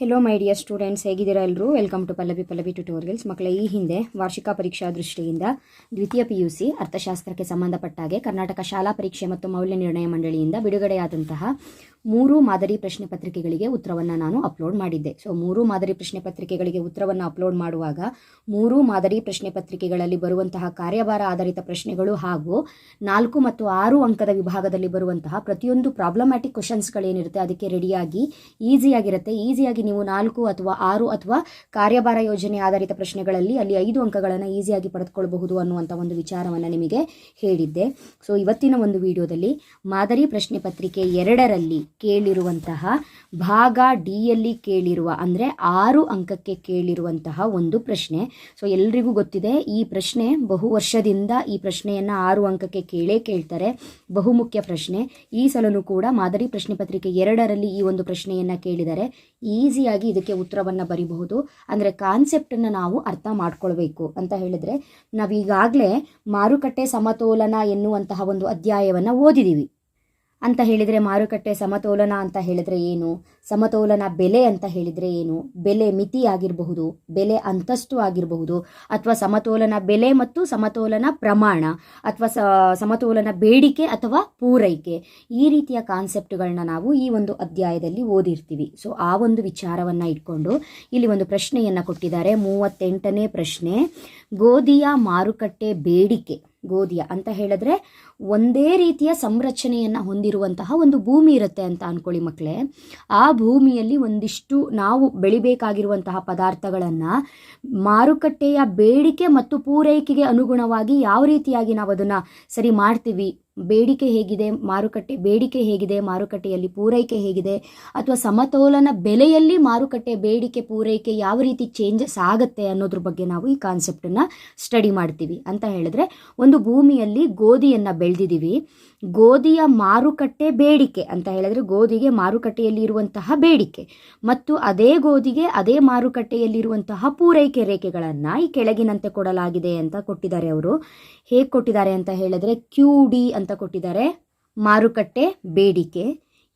Hello my dear students ಹೇಗಿದ್ದೀರಾ ಎಲ್ಲರೂ welcome to Pallavi Pallavi tutorials ಮಕ್ಕಳ, ಈ ಹಿಂದೆ ವಾರ್ಷಿಕ ಪರೀಕ್ಷಾ ದೃಷ್ಟಿಯಿಂದ ದ್ವಿತೀಯ ಪಿಯುಸಿ ಅರ್ಥಶಾಸ್ತ್ರಕ್ಕೆ ಸಂಬಂಧಪಟ್ಟ ಹಾಗೆ ಕರ್ನಾಟಕ ಶಾಲಾ ಪರೀಕ್ಷೆ ಮತ್ತು ಮೌಲ್ಯ ನಿರ್ಣಯ ಮಂಡಳಿಯಿಂದ ಬಿಡುಗಡೆಯಾದಂತಹ ಮೂರು ಮಾದರಿ ಪ್ರಶ್ನೆ ಪತ್ರಿಕೆಗಳಿಗೆ ಉತ್ತರವನ್ನು ನಾನು ಅಪ್ಲೋಡ್ ಮಾಡಿದ್ದೆ. ಸೊ ಮೂರು ಮಾದರಿ ಪ್ರಶ್ನೆ ಪತ್ರಿಕೆಗಳಿಗೆ ಉತ್ತರವನ್ನು ಅಪ್ಲೋಡ್ ಮಾಡುವಾಗ ಮೂರು ಮಾದರಿ ಪ್ರಶ್ನೆ ಪತ್ರಿಕೆಗಳಲ್ಲಿ ಬರುವಂತಹ ಕಾರ್ಯಭಾರ ಆಧಾರಿತ ಪ್ರಶ್ನೆಗಳು ಹಾಗೂ ನಾಲ್ಕು ಮತ್ತು ಆರು ಅಂಕದ ವಿಭಾಗದಲ್ಲಿ ಬರುವಂತಹ ಪ್ರತಿಯೊಂದು ಪ್ರಾಬ್ಲಮ್ಯಾಟಿಕ್ ಕ್ವಶನ್ಸ್ಗಳೇನಿರುತ್ತೆ ಅದಕ್ಕೆ ರೆಡಿಯಾಗಿ ಈಸಿಯಾಗಿರುತ್ತೆ ಈಸಿಯಾಗಿ ನೀವು ನಾಲ್ಕು ಅಥವಾ ಆರು ಅಥವಾ ಕಾರ್ಯಭಾರ ಯೋಜನೆ ಆಧಾರಿತ ಪ್ರಶ್ನೆಗಳಲ್ಲಿ ಅಲ್ಲಿ ಐದು ಅಂಕಗಳನ್ನು ಈಸಿಯಾಗಿ ಪಡೆದುಕೊಳ್ಳಬಹುದು ಅನ್ನುವಂಥ ಒಂದು ವಿಚಾರವನ್ನು ನಿಮಗೆ ಹೇಳಿದ್ದೆ. ಸೊ ಇವತ್ತಿನ ಒಂದು ವಿಡಿಯೋದಲ್ಲಿ ಮಾದರಿ ಪ್ರಶ್ನೆ ಪತ್ರಿಕೆ ಎರಡರಲ್ಲಿ ಕೇಳಿರುವಂತಹ ಭಾಗ ಡಿಯಲ್ಲಿ ಕೇಳಿರುವ ಅಂದರೆ ಆರು ಅಂಕಕ್ಕೆ ಕೇಳಿರುವಂತಹ ಒಂದು ಪ್ರಶ್ನೆ. ಸೊ ಎಲ್ರಿಗೂ ಗೊತ್ತಿದೆ, ಈ ಪ್ರಶ್ನೆ ಬಹು ವರ್ಷದಿಂದ ಈ ಪ್ರಶ್ನೆಯನ್ನು ಆರು ಅಂಕಕ್ಕೆ ಕೇಳೇ ಕೇಳ್ತಾರೆ. ಬಹುಮುಖ್ಯ ಪ್ರಶ್ನೆ. ಈ ಸಲನೂ ಕೂಡ ಮಾದರಿ ಪ್ರಶ್ನೆ ಪತ್ರಿಕೆ ಎರಡರಲ್ಲಿ ಈ ಒಂದು ಪ್ರಶ್ನೆಯನ್ನು ಕೇಳಿದರೆ ಈಸಿಯಾಗಿ ಇದಕ್ಕೆ ಉತ್ತರವನ್ನು ಬರಿಬಹುದು. ಅಂದರೆ ಕಾನ್ಸೆಪ್ಟನ್ನು ನಾವು ಅರ್ಥ ಮಾಡ್ಕೊಳ್ಬೇಕು ಅಂತ ಹೇಳಿದರೆ ನಾವೀಗಾಗಲೇ ಮಾರುಕಟ್ಟೆ ಸಮತೋಲನ ಎನ್ನುವಂತಹ ಒಂದು ಅಧ್ಯಾಯವನ್ನು ಓದಿದ್ದೀವಿ ಅಂತ ಹೇಳಿದರೆ ಮಾರುಕಟ್ಟೆ ಸಮತೋಲನ ಅಂತ ಹೇಳಿದರೆ ಏನು? ಸಮತೋಲನ ಬೆಲೆ ಅಂತ ಹೇಳಿದರೆ ಏನು? ಬೆಲೆ ಮಿತಿ ಆಗಿರಬಹುದು, ಬೆಲೆ ಅಂತಸ್ತು ಆಗಿರಬಹುದು, ಅಥವಾ ಸಮತೋಲನ ಬೆಲೆ ಮತ್ತು ಸಮತೋಲನ ಪ್ರಮಾಣ, ಅಥವಾ ಸಮತೋಲನ ಬೇಡಿಕೆ ಅಥವಾ ಪೂರೈಕೆ. ಈ ರೀತಿಯ ಕಾನ್ಸೆಪ್ಟ್ಗಳನ್ನ ನಾವು ಈ ಒಂದು ಅಧ್ಯಾಯದಲ್ಲಿ ಓದಿರ್ತೀವಿ. ಸೊ ಆ ಒಂದು ವಿಚಾರವನ್ನು ಇಟ್ಕೊಂಡು ಇಲ್ಲಿ ಒಂದು ಪ್ರಶ್ನೆಯನ್ನು ಕೊಟ್ಟಿದ್ದಾರೆ. ಮೂವತ್ತೆಂಟನೇ ಪ್ರಶ್ನೆ, ಗೋಧಿಯ ಮಾರುಕಟ್ಟೆ ಬೇಡಿಕೆ. ಗೋಧಿಯ ಅಂತ ಹೇಳಿದ್ರೆ ಒಂದೇ ರೀತಿಯ ಸಂರಚನೆಯನ್ನು ಹೊಂದಿರುವಂತಹ ಒಂದು ಭೂಮಿ ಇರುತ್ತೆ ಅಂತ ಅನ್ಕೊಳ್ಳಿ ಮಕ್ಕಳೇ ಆ ಭೂಮಿಯಲ್ಲಿ ಒಂದಿಷ್ಟು ನಾವು ಬೆಳಿಬೇಕಾಗಿರುವಂತಹ ಪದಾರ್ಥಗಳನ್ನು ಮಾರುಕಟ್ಟೆಯ ಬೇಡಿಕೆ ಮತ್ತು ಪೂರೈಕೆಗೆ ಅನುಗುಣವಾಗಿ ಯಾವ ರೀತಿಯಾಗಿ ನಾವು ಅದನ್ನು ಸರಿ ಮಾಡ್ತೀವಿ ಬೇಡಿಕೆ ಹೇಗಿದೆ, ಮಾರುಕಟ್ಟೆ ಬೇಡಿಕೆ ಹೇಗಿದೆ, ಮಾರುಕಟ್ಟೆಯಲ್ಲಿ ಪೂರೈಕೆ ಹೇಗಿದೆ, ಅಥವಾ ಸಮತೋಲನ ಬೆಲೆಯಲ್ಲಿ ಮಾರುಕಟ್ಟೆ ಬೇಡಿಕೆ, ಪೂರೈಕೆ ಯಾವ ರೀತಿ ಚೇಂಜಸ್ ಆಗುತ್ತೆ ಅನ್ನೋದ್ರ ಬಗ್ಗೆ ನಾವು ಈ ಕಾನ್ಸೆಪ್ಟನ್ನು ಸ್ಟಡಿ ಮಾಡ್ತೀವಿ. ಅಂತ ಹೇಳಿದ್ರೆ, ಒಂದು ಭೂಮಿಯಲ್ಲಿ ಗೋಧಿಯನ್ನು ಬೆಳೆದಿದ್ದೀವಿ. ಗೋಧಿಯ ಮಾರುಕಟ್ಟೆ ಬೇಡಿಕೆ ಅಂತ ಹೇಳಿದ್ರೆ ಗೋಧಿಗೆ ಮಾರುಕಟ್ಟೆಯಲ್ಲಿ ಇರುವಂತಹ ಬೇಡಿಕೆ ಮತ್ತು ಅದೇ ಗೋಧಿಗೆ ಅದೇ ಮಾರುಕಟ್ಟೆಯಲ್ಲಿರುವಂತಹ ಪೂರೈಕೆ ರೇಖೆಗಳನ್ನು ಈ ಕೆಳಗಿನಂತೆ ಕೊಡಲಾಗಿದೆ ಅಂತ ಕೊಟ್ಟಿದ್ದಾರೆ ಅವರು. ಹೇಗೆ ಕೊಟ್ಟಿದ್ದಾರೆ ಅಂತ ಹೇಳಿದ್ರೆ ಕ್ಯೂ ಕೊಟ್ಟಿದ್ದಾರೆ. ಮಾರುಕಟ್ಟೆ ಬೇಡಿಕೆ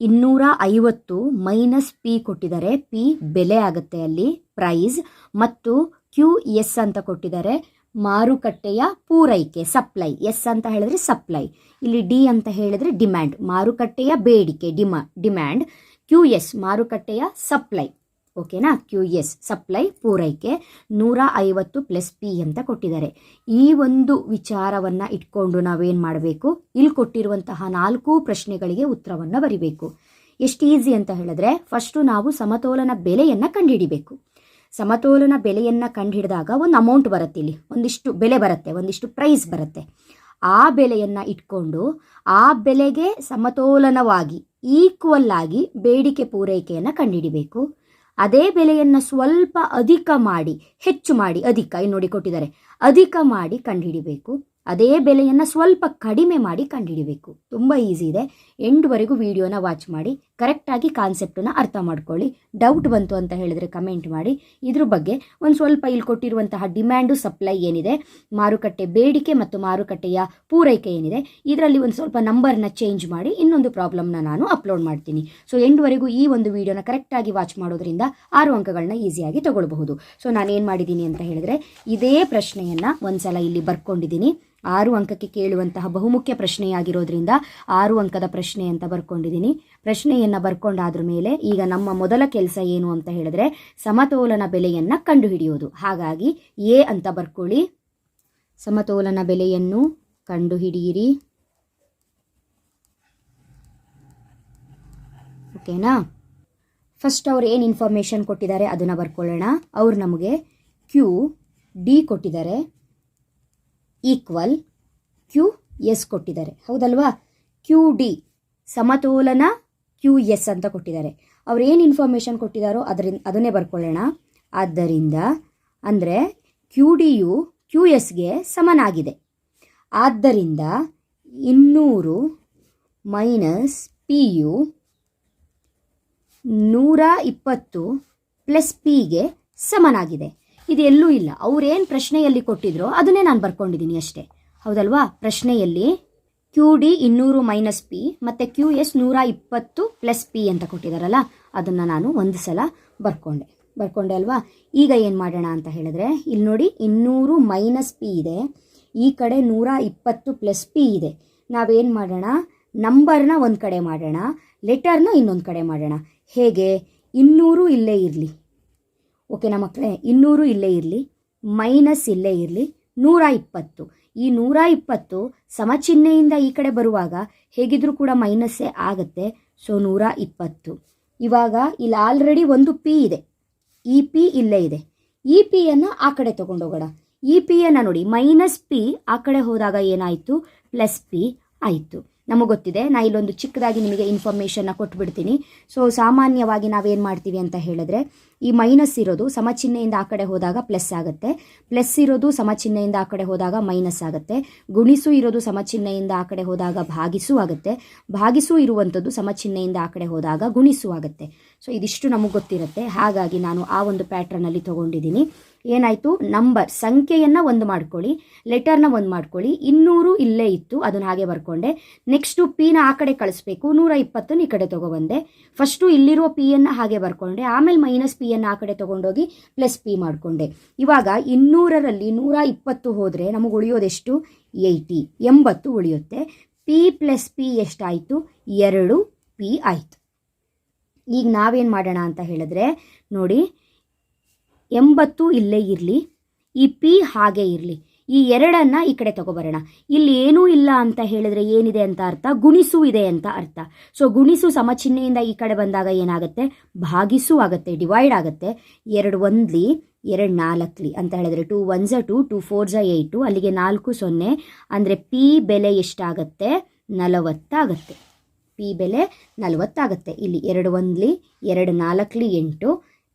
ಇನ್ನೂರ ಐವತ್ತು ಮೈನಸ್ ಪಿ ಕೊಟ್ಟಿದ್ದಾರೆ. ಪಿ ಬೆಲೆ ಆಗುತ್ತೆ ಅಲ್ಲಿ ಪ್ರೈಸ್ ಮತ್ತು ಕ್ಯೂ ಎಸ್ ಅಂತ ಕೊಟ್ಟಿದ್ದಾರೆ. ಮಾರುಕಟ್ಟೆಯ ಪೂರೈಕೆ ಸಪ್ಲೈ ಎಸ್ ಅಂತ ಹೇಳಿದ್ರೆ ಸಪ್ಲೈ ಇಲ್ಲಿ ಡಿ ಅಂತ ಹೇಳಿದ್ರೆ ಡಿಮ್ಯಾಂಡ್ ಮಾರುಕಟ್ಟೆಯ ಬೇಡಿಕೆ ಡಿಮಾ ಡಿಮ್ಯಾಂಡ್ ಕ್ಯೂ ಎಸ್ ಮಾರುಕಟ್ಟೆಯ ಸಪ್ಲೈ ಓಕೆನಾ? ಕ್ಯೂ ಎಸ್ ಸಪ್ಲೈ ಪೂರೈಕೆ ನೂರ ಐವತ್ತು ಪ್ಲಸ್ ಪಿ ಅಂತ ಕೊಟ್ಟಿದ್ದಾರೆ. ಈ ಒಂದು ವಿಚಾರವನ್ನು ಇಟ್ಕೊಂಡು ನಾವೇನು ಮಾಡಬೇಕು? ಇಲ್ಲಿ ಕೊಟ್ಟಿರುವಂತಹ ನಾಲ್ಕು ಪ್ರಶ್ನೆಗಳಿಗೆ ಉತ್ತರವನ್ನು ಬರಿಬೇಕು. ಎಷ್ಟು ಈಸಿ ಅಂತ ಹೇಳಿದ್ರೆ ಫಸ್ಟು ನಾವು ಸಮತೋಲನ ಬೆಲೆಯನ್ನು ಕಂಡುಹಿಡಿಬೇಕು. ಸಮತೋಲನ ಬೆಲೆಯನ್ನು ಕಂಡುಹಿಡಿದಾಗ ಒಂದು ಅಮೌಂಟ್ ಬರುತ್ತೆ ಇಲ್ಲಿ. ಒಂದಿಷ್ಟು ಬೆಲೆ ಬರುತ್ತೆ, ಒಂದಿಷ್ಟು ಪ್ರೈಸ್ ಬರುತ್ತೆ. ಆ ಬೆಲೆಯನ್ನು ಇಟ್ಕೊಂಡು, ಆ ಬೆಲೆಗೆ ಸಮತೋಲನವಾಗಿ ಈಕ್ವಲ್ ಆಗಿ ಬೇಡಿಕೆ ಪೂರೈಕೆಯನ್ನು ಕಂಡುಹಿಡಿಬೇಕು. ಅದೇ ಬೆಲೆಯನ್ನು ಸ್ವಲ್ಪ ಅಧಿಕ ಮಾಡಿ, ಹೆಚ್ಚು ಮಾಡಿ, ಅಧಿಕ ಇಲ್ಲಿ ನೋಡಿ ಕೊಟ್ಟಿದ್ದಾರೆ. ಅಧಿಕ ಮಾಡಿ ಕಂಡುಹಿಡಿಬೇಕು. ಅದೇ ಬೆಲೆಯನ್ನು ಸ್ವಲ್ಪ ಕಡಿಮೆ ಮಾಡಿ ಕಂಡುಹಿಡಿಬೇಕು. ತುಂಬ ಈಸಿ ಇದೆ. ಎಂಡ್ವರೆಗೂ ವಿಡಿಯೋನ ವಾಚ್ ಮಾಡಿ. ಕರೆಕ್ಟಾಗಿ ಕಾನ್ಸೆಪ್ಟನ್ನು ಅರ್ಥ ಮಾಡ್ಕೊಳ್ಳಿ. ಡೌಟ್ ಬಂತು ಅಂತ ಹೇಳಿದ್ರೆ ಕಮೆಂಟ್ ಮಾಡಿ. ಇದ್ರ ಬಗ್ಗೆ ಒಂದು ಸ್ವಲ್ಪ ಇಲ್ಲಿ ಕೊಟ್ಟಿರುವಂತಹ ಡಿಮ್ಯಾಂಡು ಸಪ್ಲೈ ಏನಿದೆ, ಮಾರುಕಟ್ಟೆ ಬೇಡಿಕೆ ಮತ್ತು ಮಾರುಕಟ್ಟೆಯ ಪೂರೈಕೆ ಏನಿದೆ, ಇದರಲ್ಲಿ ಒಂದು ಸ್ವಲ್ಪ ನಂಬರ್ನ ಚೇಂಜ್ ಮಾಡಿ ಇನ್ನೊಂದು ಪ್ರಾಬ್ಲಮ್ನ ನಾನು ಅಪ್ಲೋಡ್ ಮಾಡ್ತೀನಿ. ಸೊ ಎಂಡ್ವರೆಗೂ ಈ ಒಂದು ವಿಡಿಯೋನ ಕರೆಕ್ಟಾಗಿ ವಾಚ್ ಮಾಡೋದ್ರಿಂದ ಆರು ಅಂಕಗಳನ್ನ ಈಸಿಯಾಗಿ ತಗೊಳ್ಬಹುದು. ಸೊ, ನಾನೇನು ಮಾಡಿದ್ದೀನಿ ಅಂತ ಹೇಳಿದ್ರೆ ಇದೇ ಪ್ರಶ್ನೆಯನ್ನು ಒಂದು ಸಲ ಇಲ್ಲಿ ಬರ್ಕೊಂಡಿದ್ದೀನಿ. ಆರು ಅಂಕಕ್ಕೆ ಕೇಳುವಂತಹ ಬಹುಮುಖ್ಯ ಪ್ರಶ್ನೆಯಾಗಿರೋದ್ರಿಂದ ಆರು ಅಂಕದ ಪ್ರಶ್ನೆ ಅಂತ ಬರ್ಕೊಂಡಿದ್ದೀನಿ. ಪ್ರಶ್ನೆಯನ್ನು ಬರ್ಕೊಂಡಾದ್ರ ಮೇಲೆ ಈಗ ನಮ್ಮ ಮೊದಲ ಕೆಲಸ ಏನು ಅಂತ ಹೇಳಿದ್ರೆ ಸಮತೋಲನ ಬೆಲೆಯನ್ನು ಕಂಡುಹಿಡಿಯೋದು ಹಾಗಾಗಿ ಎ ಅಂತ ಬರ್ಕೊಳ್ಳಿ. ಸಮತೋಲನ ಬೆಲೆಯನ್ನು ಕಂಡುಹಿಡಿಯಿರಿ. ಓಕೆನಾ? ಫಸ್ಟ್ ಅವ್ರು ಏನು ಇನ್ಫಾರ್ಮೇಷನ್ ಕೊಟ್ಟಿದ್ದಾರೆ ಅದನ್ನು ಬರ್ಕೊಳ್ಳೋಣ. ಅವ್ರು ನಮಗೆ ಕ್ಯೂ ಡಿ ಕೊಟ್ಟಿದ್ದಾರೆ. ಈಕ್ವಲ್ ಕ್ಯೂ ಎಸ್ ಕೊಟ್ಟಿದ್ದಾರೆ. ಹೌದಲ್ವಾ? ಕ್ಯೂ ಡಿ ಸಮತೋಲನ ಕ್ಯೂ ಎಸ್ ಅಂತ ಕೊಟ್ಟಿದ್ದಾರೆ. ಅವ್ರು ಏನು ಇನ್ಫಾರ್ಮೇಷನ್ ಕೊಟ್ಟಿದ್ದಾರೋ ಅದರಿಂದ ಅದನ್ನೇ ಬರ್ಕೊಳ್ಳೋಣ. ಆದ್ದರಿಂದ ಅಂದರೆ ಕ್ಯೂ ಡಿಯು ಕ್ಯೂ ಎಸ್ಗೆ ಸಮನಾಗಿದೆ. ಆದ್ದರಿಂದ ಇನ್ನೂರು ಮೈನಸ್ ಪಿ ಯು ನೂರ ಇಪ್ಪತ್ತು ಪ್ಲಸ್ ಪಿಗೆ ಸಮನಾಗಿದೆ. ಇದು ಎಲ್ಲೂ ಇಲ್ಲ. ಅವ್ರೇನು ಪ್ರಶ್ನೆಯಲ್ಲಿ ಕೊಟ್ಟಿದ್ರೋ ಅದನ್ನೇ ನಾನು ಬರ್ಕೊಂಡಿದ್ದೀನಿ ಅಷ್ಟೇ. ಹೌದಲ್ವಾ? ಪ್ರಶ್ನೆಯಲ್ಲಿ ಕ್ಯೂ ಡಿ ಇನ್ನೂರು ಮೈನಸ್ ಪಿ ಮತ್ತು ಕ್ಯೂ ಎಸ್ ನೂರ ಇಪ್ಪತ್ತು ಪ್ಲಸ್ ಪಿ ಅಂತ ಕೊಟ್ಟಿದ್ದಾರಲ್ಲ ಅದನ್ನು ನಾನು ಒಂದು ಸಲ ಬರ್ಕೊಂಡೆ. ಬರ್ಕೊಂಡೆ ಅಲ್ವಾ? ಈಗ ಏನು ಮಾಡೋಣ ಅಂತ ಹೇಳಿದ್ರೆ ಇಲ್ಲಿ ನೋಡಿ ಇನ್ನೂರು ಮೈನಸ್ ಪಿ ಇದೆ, ಈ ಕಡೆ ನೂರ ಇಪ್ಪತ್ತು ಪ್ಲಸ್ ಪಿ ಇದೆ. ನಾವೇನು ಮಾಡೋಣ? ನಂಬರ್ನ ಒಂದು ಕಡೆ ಮಾಡೋಣ ಲೆಟರ್ನ ಇನ್ನೊಂದು ಕಡೆ ಮಾಡೋಣ. ಹೇಗೆ? ಇನ್ನೂರು ಇಲ್ಲೇ ಇರಲಿ. ಓಕೆನಾ ಮಕ್ಕಳೇ? ಇನ್ನೂರು ಇಲ್ಲೇ ಇರಲಿ, ಮೈನಸ್ ಇಲ್ಲೇ ಇರಲಿ, ನೂರ ಇಪ್ಪತ್ತು. ಈ ನೂರ ಇಪ್ಪತ್ತು ಸಮಚಿಹ್ನೆಯಿಂದ ಈ ಕಡೆ ಬರುವಾಗ ಹೇಗಿದ್ರೂ ಕೂಡ ಮೈನಸ್ಸೇ ಆಗುತ್ತೆ. ಸೊ ನೂರ ಇಪ್ಪತ್ತು. ಇವಾಗ ಇಲ್ಲಿ ಆಲ್ರೆಡಿ ಒಂದು ಪಿ ಇದೆ. ಇ ಪಿ ಇಲ್ಲೇ ಇದೆ. ಈ ಪಿಯನ್ನು ಆ ಕಡೆ ತಗೊಂಡೋಗೋಣ ಈ ಪಿಯನ್ನು ನೋಡಿ, ಮೈನಸ್ ಪಿ ಆ ಕಡೆ ಹೋದಾಗ ಏನಾಯಿತು? ಪ್ಲಸ್ ಪಿ ಆಯಿತು. ನಮಗೆ ಗೊತ್ತಿದೆ ನಾ ಇಲ್ಲೊಂದು ಚಿಕ್ಕದಾಗಿ ನಿಮಗೆ ಇನ್ಫಾರ್ಮೇಷನ್ನ ಕೊಟ್ಬಿಡ್ತೀನಿ. ಸೊ ಸಾಮಾನ್ಯವಾಗಿ ನಾವೇನು ಮಾಡ್ತೀವಿ ಅಂತ ಹೇಳಿದ್ರೆ, ಈ ಮೈನಸ್ ಇರೋದು ಸಮಚಿಹ್ನೆಯಿಂದ ಆ ಕಡೆ ಹೋದಾಗ ಪ್ಲಸ್ ಆಗುತ್ತೆ. ಪ್ಲಸ್ ಇರೋದು ಸಮಚಿಹ್ನೆಯಿಂದ ಆ ಕಡೆ ಹೋದಾಗ ಮೈನಸ್ ಆಗುತ್ತೆ. ಗುಣಿಸು ಇರೋದು ಸಮಚಿಹ್ನೆಯಿಂದ ಆ ಕಡೆ ಹೋದಾಗ ಭಾಗಿಸು ಆಗುತ್ತೆ. ಭಾಗಿಸು ಇರುವಂಥದ್ದು ಸಮಚಿಹ್ನೆಯಿಂದ ಆ ಕಡೆ ಹೋದಾಗ ಗುಣಿಸು ಆಗುತ್ತೆ. ಸೊ ಇದಿಷ್ಟು ನಮಗೆ ಗೊತ್ತಿರುತ್ತೆ. ಹಾಗಾಗಿ ನಾನು ಆ ಒಂದು ಪ್ಯಾಟ್ರನಲ್ಲಿ ತೊಗೊಂಡಿದ್ದೀನಿ. ಏನಾಯಿತು? ನಂಬರ್, ಸಂಖ್ಯೆಯನ್ನು ಒಂದು ಮಾಡ್ಕೊಳ್ಳಿ, ಲೆಟರ್ನ ಒಂದು ಮಾಡ್ಕೊಳ್ಳಿ. ಇನ್ನೂರು ಇಲ್ಲೇ ಇತ್ತು, ಅದನ್ನ ಹಾಗೆ ಬರ್ಕೊಂಡೆ. ನೆಕ್ಸ್ಟು ಪಿನ ಆ ಕಡೆ ಕಳಿಸ್ಬೇಕು ನೂರ ಇಪ್ಪತ್ತನ್ನು ಈ ಕಡೆ ತೊಗೊಬಂದೆ. ಫಸ್ಟು ಇಲ್ಲಿರುವ ಪಿಯನ್ನು ಹಾಗೆ ಬರ್ಕೊಂಡೆ, ಆಮೇಲೆ ಮೈನಸ್ ಪಿಯನ್ನು ಆ ಕಡೆ ತೊಗೊಂಡೋಗಿ ಪ್ಲಸ್ ಪಿ ಮಾಡಿಕೊಂಡೆ. ಇವಾಗ ಇನ್ನೂರರಲ್ಲಿ ನೂರ ಇಪ್ಪತ್ತು ಹೋದರೆ ನಮಗೆ ಉಳಿಯೋದೆಷ್ಟು? ಏಯ್ಟಿ ಎಂಬತ್ತು ಉಳಿಯುತ್ತೆ. ಪಿ ಪ್ಲಸ್ ಪಿ ಎಷ್ಟಾಯಿತು? ಎರಡು ಪಿ ಆಯಿತು. ಈಗ ನಾವೇನು ಮಾಡೋಣ ಅಂತ ಹೇಳಿದ್ರೆ, ನೋಡಿ ಎಂಬತ್ತು ಇಲ್ಲೇ ಇರಲಿ, ಈ ಪಿ ಹಾಗೆ ಇರಲಿ. ಈ ಎರಡನ್ನು ಈ ಕಡೆ ತಗೋಬರೋಣ. ಇಲ್ಲಿ ಏನೂ ಇಲ್ಲ ಅಂತ ಹೇಳಿದ್ರೆ ಏನಿದೆ ಅಂತ ಅರ್ಥ? ಗುಣಿಸು ಇದೆ ಅಂತ ಅರ್ಥ. ಸೊ ಗುಣಿಸು ಸಮಚಿಹ್ನೆಯಿಂದ ಈ ಕಡೆ ಬಂದಾಗ ಏನಾಗುತ್ತೆ? ಭಾಗಿಸು ಆಗುತ್ತೆ, ಡಿವೈಡ್ ಆಗುತ್ತೆ. ಎರಡು ಒಂದ್ಲಿ, ಎರಡು ನಾಲ್ಕಲಿ ಅಂತ ಹೇಳಿದ್ರೆ ಟೂ ಒನ್ ಝ ಟು, ಟೂ ಫೋರ್ ಝ ಏಯ್ಟು, ಅಲ್ಲಿಗೆ ನಾಲ್ಕು ಸೊನ್ನೆ. ಅಂದರೆ ಪಿ ಬೆಲೆ ಎಷ್ಟಾಗತ್ತೆ? ನಲವತ್ತಾಗತ್ತೆ. ಪಿ ಬೆಲೆ ನಲವತ್ತಾಗತ್ತೆ. ಇಲ್ಲಿ ಎರಡು ಒಂದ್ಲಿ, ಎರಡು ನಾಲ್ಕಲಿ ಎಂಟು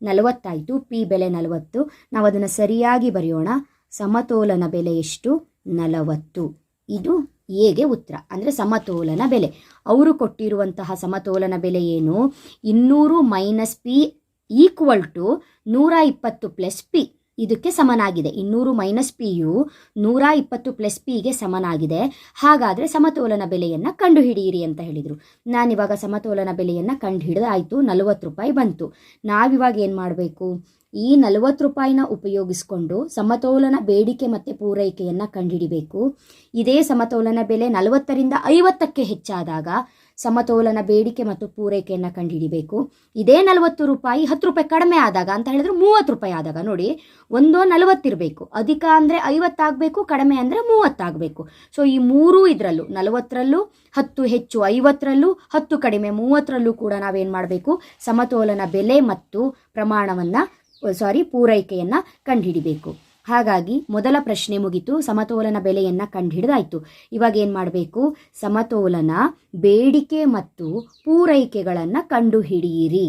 ನಲವತ್ತಾಯಿತು ಪಿ ಬೆಲೆ ನಲವತ್ತು. ನಾವು ಅದನ್ನು ಸರಿಯಾಗಿ ಬರೆಯೋಣ. ಸಮತೋಲನ ಬೆಲೆ ಎಷ್ಟು? ನಲವತ್ತು. ಇದು ಎಗೆ ಉತ್ತರ? ಅಂದರೆ ಸಮತೋಲನ ಬೆಲೆ. ಅವರು ಕೊಟ್ಟಿರುವಂತಹ ಸಮತೋಲನ ಬೆಲೆ ಏನು? ಇನ್ನೂರು ಮೈನಸ್ ಪಿ ಈಕ್ವಲ್ ಟು ನೂರ ಇಪ್ಪತ್ತು ಪ್ಲಸ್ ಪಿ ಇದಕ್ಕೆ ಸಮನಾಗಿದೆ. ಇನ್ನೂರು ಮೈನಸ್ ಪಿಯು ನೂರ ಇಪ್ಪತ್ತು ಪ್ಲಸ್ ಪಿಗೆ ಸಮನಾಗಿದೆ. ಹಾಗಾದರೆ ಸಮತೋಲನ ಬೆಲೆಯನ್ನು ಕಂಡುಹಿಡಿಯಿರಿ ಅಂತ ಹೇಳಿದರು. ನಾನಿವಾಗ ಸಮತೋಲನ ಬೆಲೆಯನ್ನು ಕಂಡು ಹಿಡಿದಾಯಿತು ನಲವತ್ತು ರೂಪಾಯಿ ಬಂತು. ನಾವಿವಾಗ ಏನು ಮಾಡಬೇಕು? ಈ ನಲವತ್ತು ರೂಪಾಯಿನ ಉಪಯೋಗಿಸಿಕೊಂಡು ಸಮತೋಲನ ಬೇಡಿಕೆ ಮತ್ತು ಪೂರೈಕೆಯನ್ನು ಕಂಡುಹಿಡಿಬೇಕು. ಇದೇ ಸಮತೋಲನ ಬೆಲೆ ನಲವತ್ತರಿಂದ ಐವತ್ತಕ್ಕೆ ಹೆಚ್ಚಾದಾಗ ಸಮತೋಲನ ಬೇಡಿಕೆ ಮತ್ತು ಪೂರೈಕೆಯನ್ನು ಕಂಡುಹಿಡಿಬೇಕು ಇದೇ ನಲವತ್ತು ರೂಪಾಯಿ ಹತ್ತು ರೂಪಾಯಿ ಕಡಿಮೆ ಆದಾಗ ಅಂತ ಹೇಳಿದ್ರೆ ಮೂವತ್ತು ರೂಪಾಯಿ ಆದಾಗ ನೋಡಿ, ಒಂದು ನಲವತ್ತಿರಬೇಕು ಅಧಿಕ ಅಂದರೆ ಐವತ್ತಾಗಬೇಕು ಕಡಿಮೆ ಅಂದರೆ ಮೂವತ್ತಾಗಬೇಕು ಸೊ ಈ ಮೂರೂ ಇದರಲ್ಲೂ, ನಲವತ್ತರಲ್ಲೂ, ಹತ್ತು ಹೆಚ್ಚು ಐವತ್ತರಲ್ಲೂ, ಹತ್ತು ಕಡಿಮೆ ಮೂವತ್ತರಲ್ಲೂ ಕೂಡ ನಾವೇನು ಮಾಡಬೇಕು? ಸಮತೋಲನ ಬೆಲೆ ಮತ್ತು ಪ್ರಮಾಣವನ್ನು ಸಾರಿ ಪೂರೈಕೆಯನ್ನು ಕಂಡುಹಿಡಿಬೇಕು ಹಾಗಾಗಿ ಮೊದಲ ಪ್ರಶ್ನೆ ಮುಗಿತು. ಸಮತೋಲನ ಬೆಲೆಯನ್ನು ಕಂಡುಹಿಡಿದಾಯಿತು. ಇವಾಗ ಏನು ಮಾಡಬೇಕು? ಸಮತೋಲನ ಬೇಡಿಕೆ ಮತ್ತು ಪೂರೈಕೆಗಳನ್ನು ಕಂಡುಹಿಡಿಯಿರಿ.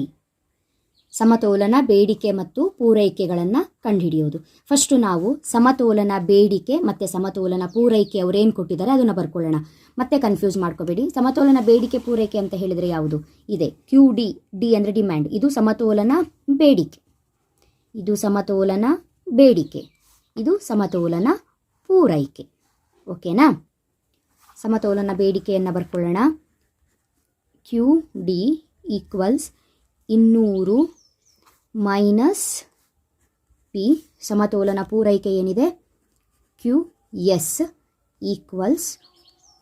ಸಮತೋಲನ ಬೇಡಿಕೆ ಮತ್ತು ಪೂರೈಕೆಗಳನ್ನು ಕಂಡುಹಿಡಿಯೋದು. ಫಸ್ಟು ನಾವು ಸಮತೋಲನ ಬೇಡಿಕೆ ಮತ್ತು ಸಮತೋಲನ ಪೂರೈಕೆ ಅವರೇನು ಕೊಟ್ಟಿದ್ದಾರೆ ಅದನ್ನು ಬರ್ಕೊಳ್ಳೋಣ. ಮತ್ತೆ ಕನ್ಫ್ಯೂಸ್ ಮಾಡ್ಕೋಬೇಡಿ. ಸಮತೋಲನ ಬೇಡಿಕೆ ಪೂರೈಕೆ ಅಂತ ಹೇಳಿದರೆ ಯಾವುದು? ಇದೆ. ಕ್ಯೂ ಡಿ ಡಿ ಅಂದರೆ ಡಿಮ್ಯಾಂಡ್ ಇದು ಸಮತೋಲನ ಬೇಡಿಕೆ. ಇದು ಸಮತೋಲನ ಬೇಡಿಕೆ. ಇದು ಸಮತೋಲನ ಪೂರೈಕೆ. ಓಕೆನಾ? ಸಮತೋಲನ ಬೇಡಿಕೆಯನ್ನು ಬರ್ಕೊಳ್ಳೋಣ. ಕ್ಯೂ ಡಿ ಈಕ್ವಲ್ಸ್ ಇನ್ನೂರು ಮೈನಸ್ ಪಿ ಸಮತೋಲನ ಪೂರೈಕೆ ಏನಿದೆ? ಕ್ಯೂ ಎಸ್ ಈಕ್ವಲ್ಸ್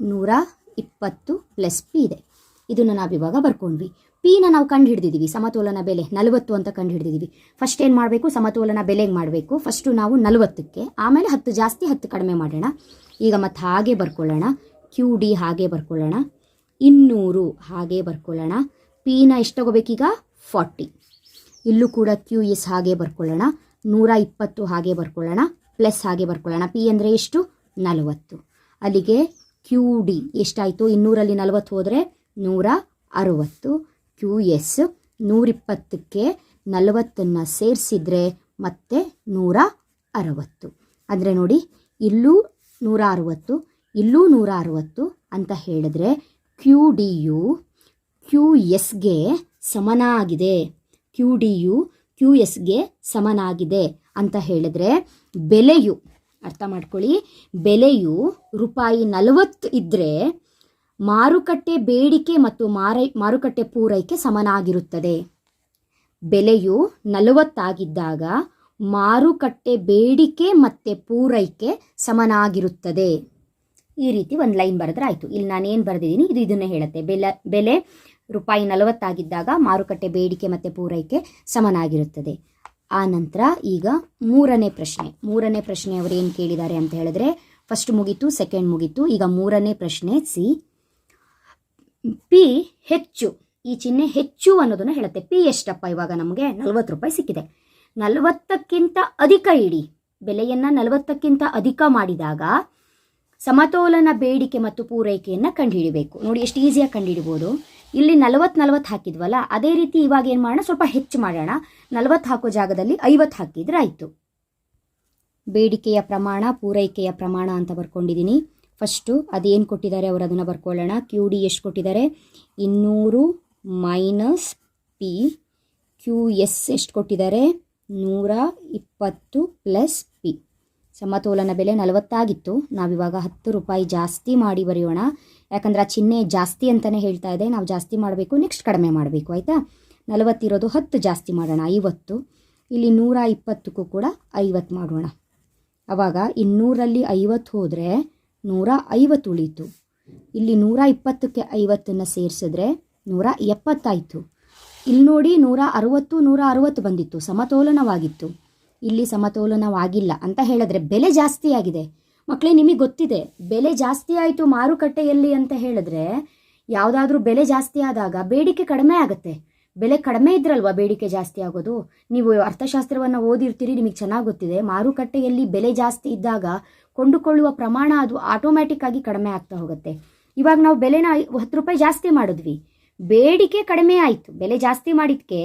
ನೂರ ಇಪ್ಪತ್ತು ಪ್ಲಸ್ ಪಿ ಇದೆ. ಇದನ್ನು ನಾವಿವಾಗ ಬರ್ಕೊಂಡ್ವಿ. ಪಿನ ನಾವು ಕಂಡು ಹಿಡಿದಿದ್ದೀವಿ ಸಮತೋಲನ ಬೆಲೆ ನಲವತ್ತು ಅಂತ ಕಂಡು ಹಿಡಿದಿದ್ದೀವಿ ಫಸ್ಟ್ ಏನು ಮಾಡಬೇಕು? ಸಮತೋಲನ ಬೆಲೆಗೆ ಮಾಡಬೇಕು. ಫಸ್ಟು ನಾವು ನಲವತ್ತಕ್ಕೆ, ಆಮೇಲೆ ಹತ್ತು, ಜಾಸ್ತಿ ಹತ್ತು ಕಡಿಮೆ ಮಾಡೋಣ. ಈಗ ಮತ್ತೆ ಹಾಗೆ ಬರ್ಕೊಳ್ಳೋಣ. ಕ್ಯೂ ಡಿ ಹಾಗೆ ಬರ್ಕೊಳ್ಳೋಣ. ಇನ್ನೂರು ಹಾಗೆ ಬರ್ಕೊಳ್ಳೋಣ. ಪಿನ ಎಷ್ಟು ತಗೋಬೇಕೀಗ ಫಾರ್ಟಿ ಇಲ್ಲೂ ಕೂಡ ಕ್ಯೂ ಎಸ್ ಹಾಗೆ ಬರ್ಕೊಳ್ಳೋಣ. ನೂರ ಇಪ್ಪತ್ತು ಹಾಗೆ ಬರ್ಕೊಳ್ಳೋಣ. ಪ್ಲಸ್ ಹಾಗೆ ಬರ್ಕೊಳ್ಳೋಣ. ಪಿ ಅಂದರೆ ಎಷ್ಟು? ನಲವತ್ತು. ಅಲ್ಲಿಗೆ ಕ್ಯೂ ಡಿ ಎಷ್ಟಾಯಿತು? ಇನ್ನೂರಲ್ಲಿ ನಲವತ್ತು ಹೋದರೆ ನೂರ ಅರುವತ್ತು. ಕ್ಯೂ ಎಸ್ ನೂರಿಪ್ಪತ್ತಕ್ಕೆ ನಲವತ್ತನ್ನು ಸೇರಿಸಿದ್ರೆ ಮತ್ತೆ ನೂರ ಅರವತ್ತು. ಅಂದರೆ ನೋಡಿ, ಇಲ್ಲೂ ನೂರ ಅರವತ್ತು, ಇಲ್ಲೂ ನೂರ ಅರವತ್ತು ಅಂತ ಹೇಳಿದ್ರೆ ಕ್ಯೂ ಡಿ ಯು ಕ್ಯೂ ಎಸ್ಗೆ ಸಮನಾಗಿದೆ. ಕ್ಯೂ ಡಿ ಯು ಕ್ಯೂ ಎಸ್ಗೆ ಸಮನಾಗಿದೆ ಅಂತ ಹೇಳಿದ್ರೆ ಬೆಲೆಯು, ಅರ್ಥ ಮಾಡ್ಕೊಳ್ಳಿ, ಬೆಲೆಯು ರೂಪಾಯಿ ನಲವತ್ತು ಇದ್ದರೆ ಮಾರುಕಟ್ಟೆ ಬೇಡಿಕೆ ಮತ್ತು ಮಾರೈ, ಮಾರುಕಟ್ಟೆ ಪೂರೈಕೆ ಸಮನಾಗಿರುತ್ತದೆ. ಬೆಲೆಯು ನಲವತ್ತಾಗಿದ್ದಾಗ ಮಾರುಕಟ್ಟೆ ಬೇಡಿಕೆ ಮತ್ತು ಪೂರೈಕೆ ಸಮನಾಗಿರುತ್ತದೆ. ಈ ರೀತಿ ಒಂದು ಲೈನ್ ಬರೆದ್ರೆ ಆಯಿತು. ಇಲ್ಲಿ ನಾನೇನು ಬರೆದಿದ್ದೀನಿ? ಇದು ಇದನ್ನೇ ಹೇಳುತ್ತೆ. ಬೆಲೆ ಬೆಲೆ ರೂಪಾಯಿ ನಲವತ್ತಾಗಿದ್ದಾಗ ಮಾರುಕಟ್ಟೆ ಬೇಡಿಕೆ ಮತ್ತು ಪೂರೈಕೆ ಸಮನಾಗಿರುತ್ತದೆ. ಆ ನಂತರ ಈಗ ಮೂರನೇ ಪ್ರಶ್ನೆ. ಮೂರನೇ ಪ್ರಶ್ನೆ ಅವರು ಏನು ಕೇಳಿದ್ದಾರೆ ಅಂತ ಹೇಳಿದ್ರೆ ಫಸ್ಟ್ ಮುಗೀತು ಸೆಕೆಂಡ್ ಮುಗೀತು. ಈಗ ಮೂರನೇ ಪ್ರಶ್ನೆ ಸಿ. ಪಿ ಹೆಚ್ಚು, ಈ ಚಿಹ್ನೆ ಹೆಚ್ಚು ಅನ್ನೋದನ್ನು ಹೇಳುತ್ತೆ. ಪಿ ಎಷ್ಟಪ್ಪ? ಇವಾಗ ನಮಗೆ ನಲ್ವತ್ತು ರೂಪಾಯಿ ಸಿಕ್ಕಿದೆ. ನಲವತ್ತಕ್ಕಿಂತ ಅಧಿಕ ಇಡಿ. ಬೆಲೆಯನ್ನು ನಲವತ್ತಕ್ಕಿಂತ ಅಧಿಕ ಮಾಡಿದಾಗ ಸಮತೋಲನ ಬೇಡಿಕೆ ಮತ್ತು ಪೂರೈಕೆಯನ್ನು ಕಂಡುಹಿಡಿಬೇಕು. ನೋಡಿ, ಎಷ್ಟು ಈಸಿಯಾಗಿ ಕಂಡುಹಿಡಿಬೋದು. ಇಲ್ಲಿ ನಲವತ್ತು ನಲವತ್ತು ಹಾಕಿದ್ವಲ್ಲ, ಅದೇ ರೀತಿ ಇವಾಗ ಏನು ಮಾಡೋಣ? ಸ್ವಲ್ಪ ಹೆಚ್ಚು ಮಾಡೋಣ. ನಲವತ್ತು ಹಾಕೋ ಜಾಗದಲ್ಲಿ ಐವತ್ತು ಹಾಕಿದ್ರೆ ಆಯಿತು. ಬೇಡಿಕೆಯ ಪ್ರಮಾಣ, ಪೂರೈಕೆಯ ಪ್ರಮಾಣ ಅಂತ ಬರ್ಕೊಂಡಿದ್ದೀನಿ ಫಸ್ಟು ಅದೇನು ಕೊಟ್ಟಿದ್ದಾರೆ ಅವರು ಅದನ್ನು ಬರ್ಕೊಳ್ಳೋಣ. ಕ್ಯೂ ಡಿ ಎಷ್ಟು ಕೊಟ್ಟಿದ್ದಾರೆ? ಇನ್ನೂರು ಮೈನಸ್ ಪಿ ಕ್ಯೂ ಎಸ್ ಎಷ್ಟು ಕೊಟ್ಟಿದ್ದಾರೆ? ನೂರ ಇಪ್ಪತ್ತು ಪ್ಲಸ್ ಪಿ ಸಮತೋಲನ ಬೆಲೆ ನಲವತ್ತಾಗಿತ್ತು. ನಾವಿವಾಗ ಹತ್ತು ರೂಪಾಯಿ ಜಾಸ್ತಿ ಮಾಡಿ ಬರೆಯೋಣ. ಯಾಕಂದ್ರೆ ಆ ಚಿಹ್ನೆ ಜಾಸ್ತಿ ಅಂತಲೇ ಹೇಳ್ತಾ ಇದೆ. ನಾವು ಜಾಸ್ತಿ ಮಾಡಬೇಕು ನೆಕ್ಸ್ಟ್ ಕಡಿಮೆ ಮಾಡಬೇಕು, ಆಯಿತಾ? ನಲವತ್ತಿರೋದು ಹತ್ತು ಜಾಸ್ತಿ ಮಾಡೋಣ, ಐವತ್ತು. ಇಲ್ಲಿ ನೂರ ಇಪ್ಪತ್ತಕ್ಕೂ ಕೂಡ ಐವತ್ತು ಮಾಡೋಣ. ಅವಾಗ ಇನ್ನೂರಲ್ಲಿ ಐವತ್ತು ಹೋದರೆ ನೂರ ಐವತ್ತು ಉಳೀತು ಇಲ್ಲಿ ನೂರ ಇಪ್ಪತ್ತಕ್ಕೆ ಐವತ್ತನ್ನು ಸೇರಿಸಿದ್ರೆ ನೂರ ಎಪ್ಪತ್ತಾಯಿತು ಇಲ್ಲಿ ನೋಡಿ ನೂರ ಅರವತ್ತು ನೂರ ಅರವತ್ತು ಬಂದಿತ್ತು. ಸಮತೋಲನವಾಗಿತ್ತು. ಇಲ್ಲಿ ಸಮತೋಲನವಾಗಿಲ್ಲ ಅಂತ ಹೇಳಿದ್ರೆ ಬೆಲೆ ಜಾಸ್ತಿ ಆಗಿದೆ ಮಕ್ಕಳೇ ನಿಮಗೆ ಗೊತ್ತಿದೆ, ಬೆಲೆ ಜಾಸ್ತಿ ಆಯಿತು ಮಾರುಕಟ್ಟೆಯಲ್ಲಿ ಅಂತ ಹೇಳಿದ್ರೆ ಯಾವುದಾದ್ರೂ ಬೆಲೆ ಜಾಸ್ತಿ ಆದಾಗ ಬೇಡಿಕೆ ಕಡಿಮೆ ಆಗುತ್ತೆ. ಬೆಲೆ ಕಡಿಮೆ ಇದ್ರಲ್ವ ಬೇಡಿಕೆ ಜಾಸ್ತಿ ಆಗೋದು? ನೀವು ಅರ್ಥಶಾಸ್ತ್ರವನ್ನು ಓದಿರ್ತೀರಿ, ನಿಮಗೆ ಚೆನ್ನಾಗಿ ಗೊತ್ತಿದೆ. ಮಾರುಕಟ್ಟೆಯಲ್ಲಿ ಬೆಲೆ ಜಾಸ್ತಿ ಇದ್ದಾಗ ಕೊಂಡುಕೊಳ್ಳುವ ಪ್ರಮಾಣ ಅದು ಆಟೋಮ್ಯಾಟಿಕ್ ಆಗಿ ಕಡಿಮೆ ಆಗ್ತಾ ಹೋಗುತ್ತೆ. ಇವಾಗ ನಾವು ಬೆಲೆನ ಹತ್ತು ರೂಪಾಯಿ ಜಾಸ್ತಿ ಮಾಡಿದ್ವಿ. ಬೇಡಿಕೆ ಕಡಿಮೆ ಆಯಿತು. ಬೆಲೆ ಜಾಸ್ತಿ ಮಾಡಿದ್ಕೆ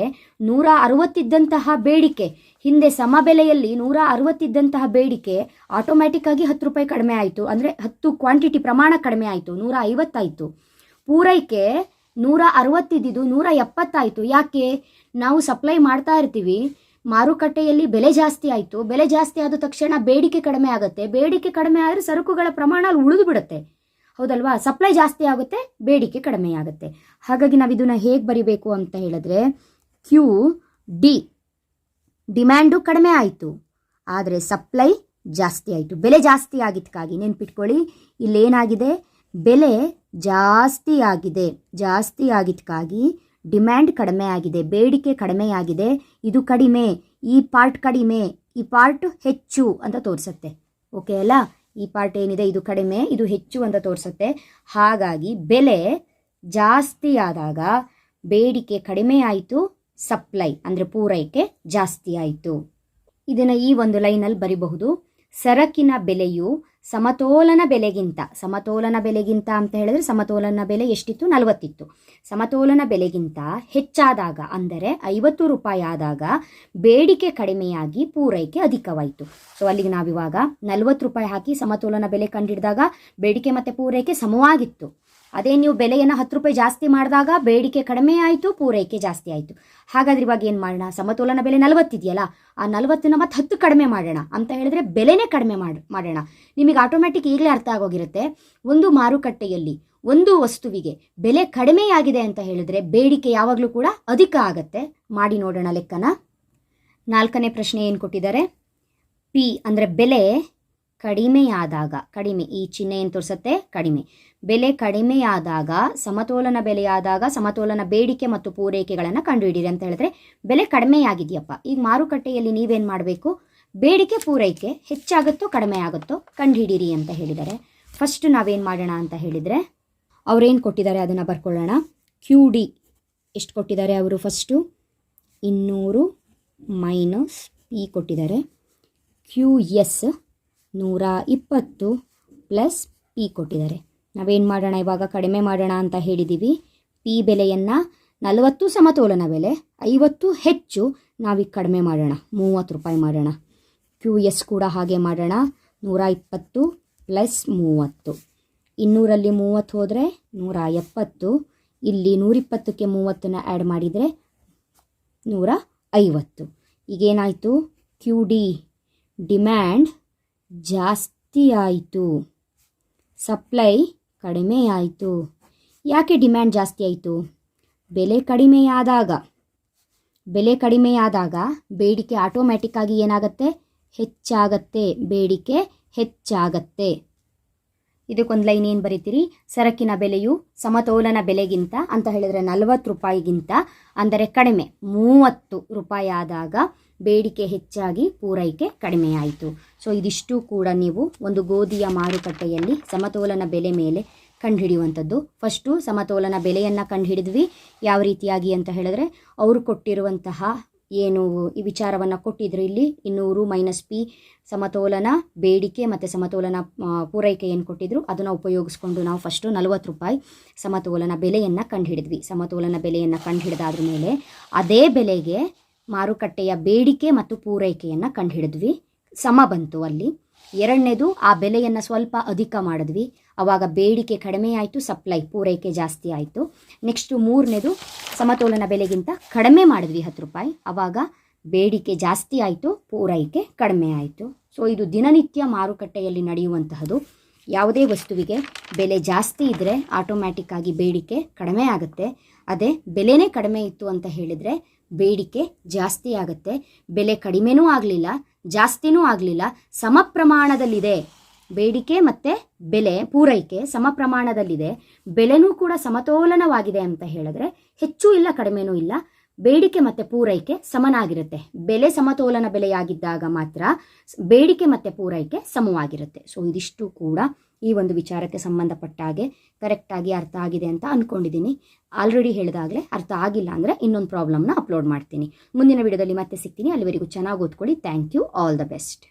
ನೂರ ಅರವತ್ತಿದ್ದಂತಹ ಬೇಡಿಕೆ. ಹಿಂದೆ ಸಮ ಬೆಲೆಯಲ್ಲಿ ನೂರ ಅರವತ್ತಿದ್ದಂತಹ ಬೇಡಿಕೆ ಆಟೋಮ್ಯಾಟಿಕ್ ಆಗಿ ಹತ್ತು ರೂಪಾಯಿ ಕಡಿಮೆ ಆಯಿತು. ಅಂದರೆ ಹತ್ತು ಕ್ವಾಂಟಿಟಿ ಪ್ರಮಾಣ ಕಡಿಮೆ ಆಯಿತು. ನೂರ ಐವತ್ತಾಯಿತು ಪೂರೈಕೆ ನೂರ ಅರವತ್ತಿದ್ದಿದ್ದು ನೂರ ಎಪ್ಪತ್ತಾಯಿತು ಯಾಕೆ? ನಾವು ಸಪ್ಲೈ ಮಾಡ್ತಾ ಇರ್ತೀವಿ. ಮಾರುಕಟ್ಟೆಯಲ್ಲಿ ಬೆಲೆ ಜಾಸ್ತಿ ಆಯಿತು. ಬೆಲೆ ಜಾಸ್ತಿ ಆದ ತಕ್ಷಣ ಬೇಡಿಕೆ ಕಡಿಮೆ ಆಗುತ್ತೆ. ಬೇಡಿಕೆ ಕಡಿಮೆ ಆದರೆ ಸರಕುಗಳ ಪ್ರಮಾಣ ಅಲ್ಲಿ ಉಳಿದು ಬಿಡುತ್ತೆ. ಹೌದಲ್ವಾ? ಸಪ್ಲೈ ಜಾಸ್ತಿ ಆಗುತ್ತೆ, ಬೇಡಿಕೆ ಕಡಿಮೆ ಆಗುತ್ತೆ. ಹಾಗಾಗಿ ನಾವು ಇದನ್ನು ಹೇಗೆ ಬರಿಬೇಕು ಅಂತ ಹೇಳಿದ್ರೆ ಕ್ಯೂ ಡಿ ಡಿಮ್ಯಾಂಡು ಕಡಿಮೆ ಆಯಿತು. ಆದರೆ ಸಪ್ಲೈ ಜಾಸ್ತಿ ಆಯಿತು. ಬೆಲೆ ಜಾಸ್ತಿ ಆಗಿದ್ದಕ್ಕಾಗಿ ನೆನ್ಪಿಟ್ಕೊಳ್ಳಿ. ಇಲ್ಲೇನಾಗಿದೆ? ಬೆಲೆ ಜಾಸ್ತಿ ಆಗಿದೆ. ಜಾಸ್ತಿ ಆಗಿದ್ದಕ್ಕಾಗಿ ಡಿಮ್ಯಾಂಡ್ ಕಡಿಮೆ ಆಗಿದೆ ಬೇಡಿಕೆ ಕಡಿಮೆಯಾಗಿದೆ. ಇದು ಕಡಿಮೆ, ಈ ಪಾರ್ಟ್ ಕಡಿಮೆ, ಈ ಪಾರ್ಟ್ ಹೆಚ್ಚು ಅಂತ ತೋರಿಸುತ್ತೆ. ಓಕೆ ಅಲ್ಲ? ಈ ಪಾರ್ಟ್ ಏನಿದೆ? ಇದು ಕಡಿಮೆ, ಇದು ಹೆಚ್ಚು ಅಂತ ತೋರಿಸುತ್ತೆ. ಹಾಗಾಗಿ ಬೆಲೆ ಜಾಸ್ತಿ ಆದಾಗ ಬೇಡಿಕೆ ಕಡಿಮೆ ಆಯಿತು, ಸಪ್ಲೈ ಅಂದರೆ ಪೂರೈಕೆ ಜಾಸ್ತಿ ಆಯಿತು. ಇದನ್ನು ಈ ಒಂದು ಲೈನಲ್ಲಿ ಬರಿಬಹುದು. ಸರಕಿನ ಬೆಲೆಯು ಸಮತೋಲನ ಬೆಲೆಗಿಂತ ಸಮತೋಲನ ಬೆಲೆಗಿಂತ ಅಂತ ಹೇಳಿದ್ರೆ ಸಮತೋಲನ ಬೆಲೆ ಎಷ್ಟಿತ್ತು? ನಲವತ್ತಿತ್ತು. ಸಮತೋಲನ ಬೆಲೆಗಿಂತ ಹೆಚ್ಚಾದಾಗ ಅಂದರೆ ಐವತ್ತು ರೂಪಾಯಿ ಆದಾಗ ಬೇಡಿಕೆ ಕಡಿಮೆಯಾಗಿ ಪೂರೈಕೆ ಅಧಿಕವಾಯಿತು. ಸೊ ಅಲ್ಲಿಗೆ ನಾವಿವಾಗ ನಲವತ್ತು ರೂಪಾಯಿ ಹಾಕಿ ಸಮತೋಲನ ಬೆಲೆ ಕಂಡಿಡಿದಾಗ ಬೇಡಿಕೆ ಮತ್ತು ಪೂರೈಕೆ ಸಮವಾಗಿತ್ತು. ಅದೇ ನೀವು ಬೆಲೆಯನ್ನು ಹತ್ತು ರೂಪಾಯಿ ಜಾಸ್ತಿ ಮಾಡಿದಾಗ ಬೇಡಿಕೆ ಕಡಿಮೆ ಆಯಿತು, ಪೂರೈಕೆ ಜಾಸ್ತಿ ಆಯಿತು. ಹಾಗಾದ್ರೆ ಇವಾಗ ಏನು ಮಾಡೋಣ? ಸಮತೋಲನ ಬೆಲೆ ನಲವತ್ತಿದೆಯಲ್ಲ, ಆ ನಲವತ್ತನ್ನ ಮತ್ತೆ ಹತ್ತು ಕಡಿಮೆ ಮಾಡೋಣ ಅಂತ ಹೇಳಿದ್ರೆ ಬೆಲೆನೇ ಕಡಿಮೆ ಮಾಡಿ, ಮಾಡೋಣ. ನಿಮಗೆ ಆಟೋಮ್ಯಾಟಿಕ್ ಈಗಲೇ ಅರ್ಥ ಆಗೋಗಿರುತ್ತೆ. ಒಂದು ಮಾರುಕಟ್ಟೆಯಲ್ಲಿ ಒಂದು ವಸ್ತುವಿಗೆ ಬೆಲೆ ಕಡಿಮೆಯಾಗಿದೆ ಅಂತ ಹೇಳಿದ್ರೆ ಬೇಡಿಕೆ ಯಾವಾಗಲೂ ಕೂಡ ಅಧಿಕ ಆಗತ್ತೆ. ಮಾಡಿ ನೋಡೋಣ ಲೆಕ್ಕನ. ನಾಲ್ಕನೇ ಪ್ರಶ್ನೆ ಏನು ಕೊಟ್ಟಿದ್ದಾರೆ? ಪಿ ಅಂದರೆ ಬೆಲೆ ಕಡಿಮೆಯಾದಾಗ ಕಡಿಮೆ, ಈ ಚಿಹ್ನೆ ಏನು ತೋರಿಸುತ್ತೆ? ಕಡಿಮೆ. ಬೆಲೆ ಕಡಿಮೆಯಾದಾಗ, ಸಮತೋಲನ ಬೆಲೆಯಾದಾಗ, ಸಮತೋಲನ ಬೇಡಿಕೆ ಮತ್ತು ಪೂರೈಕೆಗಳನ್ನು ಕಂಡುಹಿಡಿಯಿರಿ ಅಂತ ಹೇಳಿದ್ರೆ, ಬೆಲೆ ಕಡಿಮೆಯಾಗಿದೆಯಪ್ಪ. ಈಗ ಮಾರುಕಟ್ಟೆಯಲ್ಲಿ ನೀವೇನು ಮಾಡಬೇಕು? ಬೇಡಿಕೆ ಪೂರೈಕೆ ಹೆಚ್ಚಾಗುತ್ತೋ ಕಡಿಮೆ ಆಗುತ್ತೋ ಕಂಡುಹಿಡೀರಿ ಅಂತ ಹೇಳಿದ್ದಾರೆ ಫಸ್ಟ್ ನಾವೇನು ಮಾಡೋಣ ಅಂತ ಹೇಳಿದರೆ, ಅವರೇನು ಕೊಟ್ಟಿದ್ದಾರೆ ಅದನ್ನು ಬರ್ಕೊಳ್ಳೋಣ. ಕ್ಯೂ ಡಿ ಎಷ್ಟು ಕೊಟ್ಟಿದ್ದಾರೆ ಅವರು ಫಸ್ಟು ಇನ್ನೂರು ಮೈನಸ್ ಪಿ ಕೊಟ್ಟಿದ್ದಾರೆ. ಕ್ಯೂ ಎಸ್ ನೂರ ಇಪ್ಪತ್ತು ಪ್ಲಸ್ ಪಿ ಕೊಟ್ಟಿದ್ದಾರೆ. ನಾವೇನು ಮಾಡೋಣ? ಇವಾಗ ಕಡಿಮೆ ಮಾಡೋಣ ಅಂತ ಹೇಳಿದ್ದೀವಿ ಪಿ ಬೆಲೆಯನ್ನು ನಲವತ್ತು ಸಮತೋಲನ ಬೆಲೆ, ಐವತ್ತು ಹೆಚ್ಚು ನಾವೀಗ ಕಡಿಮೆ ಮಾಡೋಣ. ಮೂವತ್ತು ರೂಪಾಯಿ ಮಾಡೋಣ. ಕ್ಯೂ ಎಸ್ ಕೂಡ ಹಾಗೆ ಮಾಡೋಣ. ನೂರ ಇಪ್ಪತ್ತು ಪ್ಲಸ್ ಮೂವತ್ತು. ಇನ್ನೂರಲ್ಲಿ ಮೂವತ್ತು ಹೋದರೆ ನೂರ ಎಪ್ಪತ್ತು. ಇಲ್ಲಿ ನೂರಿಪ್ಪತ್ತಕ್ಕೆ ಮೂವತ್ತನ್ನು ಆ್ಯಡ್ ಮಾಡಿದರೆ ನೂರ ಐವತ್ತು. ಈಗೇನಾಯಿತು? ಕ್ಯೂ ಡಿ ಡಿಮ್ಯಾಂಡ್ ಜಾಸ್ತಿ ಆಯಿತು. ಸಪ್ಲೈ ಕಡಿಮೆ ಆಯಿತು ಯಾಕೆ ಡಿಮ್ಯಾಂಡ್ ಜಾಸ್ತಿ ಆಯಿತು? ಬೆಲೆ ಕಡಿಮೆಯಾದಾಗ. ಬೆಲೆ ಕಡಿಮೆಯಾದಾಗ ಬೇಡಿಕೆ ಆಟೋಮ್ಯಾಟಿಕ್ಕಾಗಿ ಏನಾಗುತ್ತೆ? ಹೆಚ್ಚಾಗತ್ತೆ. ಬೇಡಿಕೆ ಹೆಚ್ಚಾಗತ್ತೆ. ಇದಕ್ಕೊಂದು ಲೈನ್ ಏನು ಬರೀತೀರಿ? ಸರಕಿನ ಬೆಲೆಯು ಸಮತೋಲನ ಬೆಲೆಗಿಂತ ಅಂತ ಹೇಳಿದ್ರೆ ನಲವತ್ತು ರೂಪಾಯಿಗಿಂತ ಅಂದರೆ ಕಡಿಮೆ. ಮೂವತ್ತು ರೂಪಾಯಿ ಆದಾಗ ಬೇಡಿಕೆ ಹೆಚ್ಚಾಗಿ ಪೂರೈಕೆ ಕಡಿಮೆಯಾಯಿತು ಸೊ ಇದಿಷ್ಟು ಕೂಡ ನೀವು ಒಂದು ಗೋಧಿಯ ಮಾರುಕಟ್ಟೆಯಲ್ಲಿ ಸಮತೋಲನ ಬೆಲೆ ಮೇಲೆ ಕಂಡುಹಿಡಿಯುವಂಥದ್ದು. ಫಸ್ಟು ಸಮತೋಲನ ಬೆಲೆಯನ್ನು ಕಂಡುಹಿಡಿದ್ವಿ. ಯಾವ ರೀತಿಯಾಗಿ ಅಂತ ಹೇಳಿದ್ರೆ, ಅವರು ಕೊಟ್ಟಿರುವಂತಹ ಏನು ಈ ವಿಚಾರವನ್ನು ಕೊಟ್ಟಿದ್ರು ಇಲ್ಲಿ. ಇನ್ನೂರು ಮೈನಸ್ ಪಿ ಸಮತೋಲನ ಬೇಡಿಕೆ ಮತ್ತು ಸಮತೋಲನ ಪೂರೈಕೆ ಏನು ಕೊಟ್ಟಿದ್ರು. ಅದನ್ನು ಉಪಯೋಗಿಸ್ಕೊಂಡು ನಾವು ಫಸ್ಟು ನಲವತ್ತು ರೂಪಾಯಿ ಸಮತೋಲನ ಬೆಲೆಯನ್ನು ಕಂಡುಹಿಡಿದ್ವಿ. ಸಮತೋಲನ ಬೆಲೆಯನ್ನು ಕಂಡುಹಿಡಿದಾದ್ರ ಮೇಲೆ ಅದೇ ಬೆಲೆಗೆ ಮಾರುಕಟ್ಟೆಯ ಬೇಡಿಕೆ ಮತ್ತು ಪೂರೈಕೆಯನ್ನು ಕಂಡುಹಿಡಿದ್ವಿ. ಸಮ ಬಂತು ಅಲ್ಲಿ. ಎರಡನೇದು ಆ ಬೆಲೆಯನ್ನು ಸ್ವಲ್ಪ ಅಧಿಕ ಮಾಡಿದ್ವಿ. ಆವಾಗ ಬೇಡಿಕೆ ಕಡಿಮೆ ಆಯಿತು ಸಪ್ಲೈ ಪೂರೈಕೆ ಜಾಸ್ತಿ ಆಯಿತು. ನೆಕ್ಸ್ಟು ಮೂರನೇದು, ಸಮತೋಲನ ಬೆಲೆಗಿಂತ ಕಡಿಮೆ ಮಾಡಿದ್ವಿ ಹತ್ತು ರೂಪಾಯಿ. ಆವಾಗ ಬೇಡಿಕೆ ಜಾಸ್ತಿ ಆಯಿತು, ಪೂರೈಕೆ ಕಡಿಮೆ ಆಯಿತು. ಸೊ ಇದು ದಿನನಿತ್ಯ ಮಾರುಕಟ್ಟೆಯಲ್ಲಿ ನಡೆಯುವಂತಹದು. ಯಾವುದೇ ವಸ್ತುವಿಗೆ ಬೆಲೆ ಜಾಸ್ತಿ ಇದ್ದರೆ ಆಟೋಮ್ಯಾಟಿಕ್ ಆಗಿ ಬೇಡಿಕೆ ಕಡಿಮೆ ಆಗುತ್ತೆ. ಅದೇ ಬೆಲೆನೇ ಕಡಿಮೆ ಇತ್ತು ಅಂತ ಹೇಳಿದರೆ ಬೇಡಿಕೆ ಜಾಸ್ತಿ ಆಗುತ್ತೆ. ಬೆಲೆ ಕಡಿಮೆನೂ ಆಗಲಿಲ್ಲ, ಜಾಸ್ತಿನೂ ಆಗಲಿಲ್ಲ ಸಮ ಪ್ರಮಾಣದಲ್ಲಿದೆ ಬೇಡಿಕೆ ಮತ್ತು ಬೆಲೆ ಪೂರೈಕೆ ಸಮ ಪ್ರಮಾಣದಲ್ಲಿದೆ. ಬೆಲೆನೂ ಕೂಡ ಸಮತೋಲನವಾಗಿದೆ ಅಂತ ಹೇಳಿದ್ರೆ ಹೆಚ್ಚು ಇಲ್ಲ, ಕಡಿಮೆನೂ ಇಲ್ಲ. ಬೇಡಿಕೆ ಮತ್ತು ಪೂರೈಕೆ ಸಮನಾಗಿರುತ್ತೆ. ಬೆಲೆ ಸಮತೋಲನ ಬೆಲೆಯಾಗಿದ್ದಾಗ ಮಾತ್ರ ಬೇಡಿಕೆ ಮತ್ತು ಪೂರೈಕೆ ಸಮವಾಗಿರುತ್ತೆ. ಸೊ ಇದಿಷ್ಟು ಕೂಡ ಈ ಒಂದು ವಿಚಾರಕ್ಕೆ ಸಂಬಂಧಪಟ್ಟ ಹಾಗೆ ಕರೆಕ್ಟಾಗಿ ಅರ್ಥ ಆಗಿದೆ ಅಂತ ಅಂದ್ಕೊಂಡಿದ್ದೀನಿ ಆಲ್ರೆಡಿ ಹೇಳಿದಾಗಲೇ ಅರ್ಥ ಆಗಿಲ್ಲ ಅಂದರೆ ಇನ್ನೊಂದು ಪ್ರಾಬ್ಲಮ್ನ ಅಪ್ಲೋಡ್ ಮಾಡ್ತೀನಿ. ಮುಂದಿನ ವಿಡಿಯೋದಲ್ಲಿ ಮತ್ತೆ ಸಿಗ್ತೀನಿ. ಅಲ್ಲಿವರೆಗೂ ಚೆನ್ನಾಗಿ ಓದ್ಕೊಳ್ಳಿ. Thank you all the best